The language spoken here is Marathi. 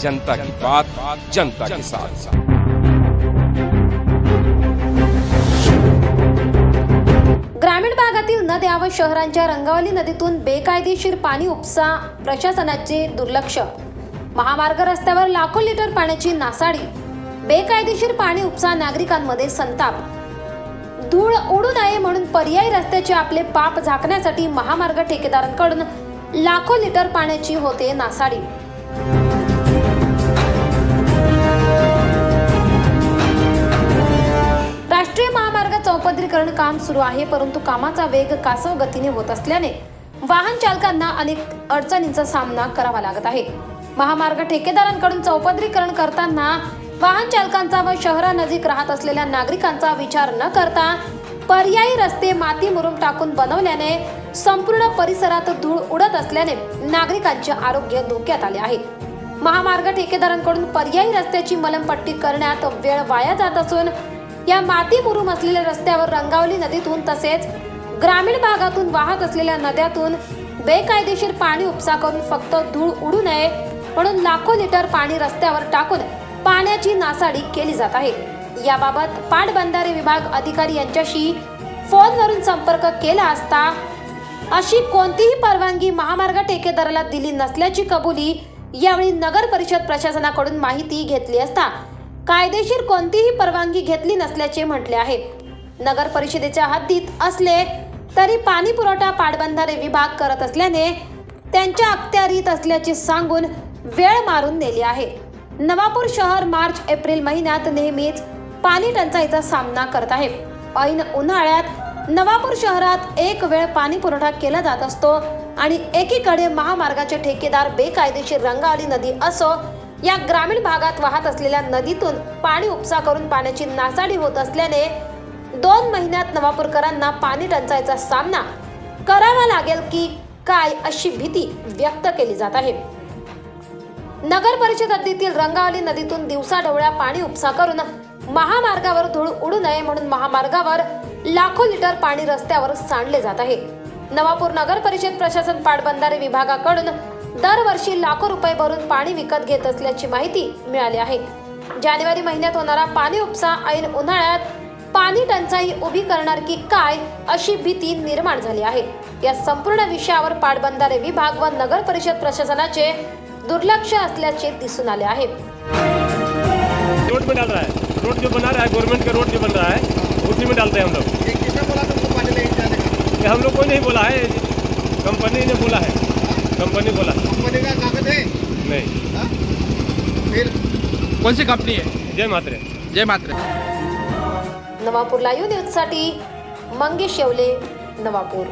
जनता की बात जनता के साथ। ग्रामीण भागातील नद्या व शहरांच्या रंगावली नदीतून बेकायदेशीर पाणी उपसा प्रशासनाचे दुर्लक्ष. महामार्ग रस्त्यावर लाखो लिटर पाण्याची नासाडी बेकायदेशीर पाणी उपसा नागरिकांमध्ये संताप. धूळ उडू नये म्हणून पर्यायी रस्त्याचे आपले पाप झाकण्यासाठी महामार्ग ठेकेदारांकडून लाखो लिटर पाण्याची होते नासाडी. काम सुरू आहे परंतु कामाचा वेग कासव गतीने होत असल्याने वाहन चालकांना अनेक अडचणींचा सामना करावा लागत आहे. महामार्ग ठेकेदारांकडून चौपदरीकरण करताना वाहन चालकांचा व शहरानजीक राहत असलेल्या नागरिकांचा विचार न करता पर्यायी रस्ते माती मुरुम टाकून बनवल्याने संपूर्ण परिसरात धूळ उडत असल्याने नागरिकांचे आरोग्य धोक्यात आले आहे. महामार्ग ठेकेदारांकडून पर्यायी रस्त्याची मलमपट्टी करण्यात वेळ वाया जात असून या माती मुरुम असलेल्या रस्त्यावर रंगावली नदीतून तसेच ग्रामीण भागातून वाहत असलेल्या नद्यातून बेकायदेशीर पाणी उपसा करून फक्त धूळ उडू नये म्हणून लाखो लिटर पाणी रस्त्यावर टाकून पाण्याची नासाडी केली जात आहे. याबाबत पाटबंधारे विभाग अधिकारी यांच्याशी फोनवरून संपर्क केला असता अशी कोणतीही परवानगी महामार्ग ठेकेदाराला दिली नसल्याची कबुली यावेळी नगर परिषद प्रशासनाकडून माहिती घेतली असता कायदेशीर कोणतीही परवानगी घेतली नसल्याचे म्हटले आहे. नगर परिषदेच्या हद्दीत असले तरी पाणी पुरवठा पाटबंधारे विभाग करत असल्याने त्यांच्या अखत्यारीत असल्याचे सांगून वेळ मारून नेली आहे. नवापूर शहर मार्च एप्रिल महिन्यात नेहमीच पाणी टंचाईचा सामना करत आहे. ऐन उन्हाळ्यात नवापूर शहरात एक वेळ पाणी पुरवठा केला जात असतो आणि एकीकडे महामार्गाचे ठेकेदार बेकायदेशीर रंगावली नदी असो या ग्रामीण भागात वाहत असलेल्या नदीतून पाणी उपसा करून पाण्याची नासाडी होत असल्याने दोन महिन्यात नवापूरकरांना पाणी टंचाईचा सामना करावा लागेल की काय अशी भीती व्यक्त केली जात आहे. नगर परिषद हद्दीतील रंगावली नदीतून दिवसाढवळ्या पाणी उपसा करून महामार्गावर धूळ उडू नये म्हणून महामार्गावर लाखो लिटर पाणी रस्त्यावर सांडले जात आहे. नवापूर नगर परिषद प्रशासन पाटबंधारे विभागाकडून दरवर्षी लाखो रुपये भरून पाणी विकत घेत असल्याची माहिती मिळाली आहे. जानेवारी महिन्यात होणारा पाणी उपसा ऐन उन्हाळ्यात पाणी टंचाई उभी करणार की काय अशी भीती निर्माण झाली आहे. या संपूर्ण विषयावर पाटबंधारे विभाग व नगर परिषद प्रशासनाचे दुर्लक्ष असल्याचे दिसून आले आहे. रोड में डाल रहा है. रोड जो बना रहा है गवर्नमेंट का रोड जो बन रहा है उसी में डालते हैं हम लोग। ये किसने बोला तुमको पानी लेके जाने का? ये हम लोग को नहीं बोला है कंपनी ने बोला है। कंपनी बोला. कंपनी का कागज है नहीं. हाँ? फिर. कौन सी कंपनी है जय मात्रे जय मात्रे नवापूर लाईव्ह न्यूजसाठी मंगेश येवले नवापूर.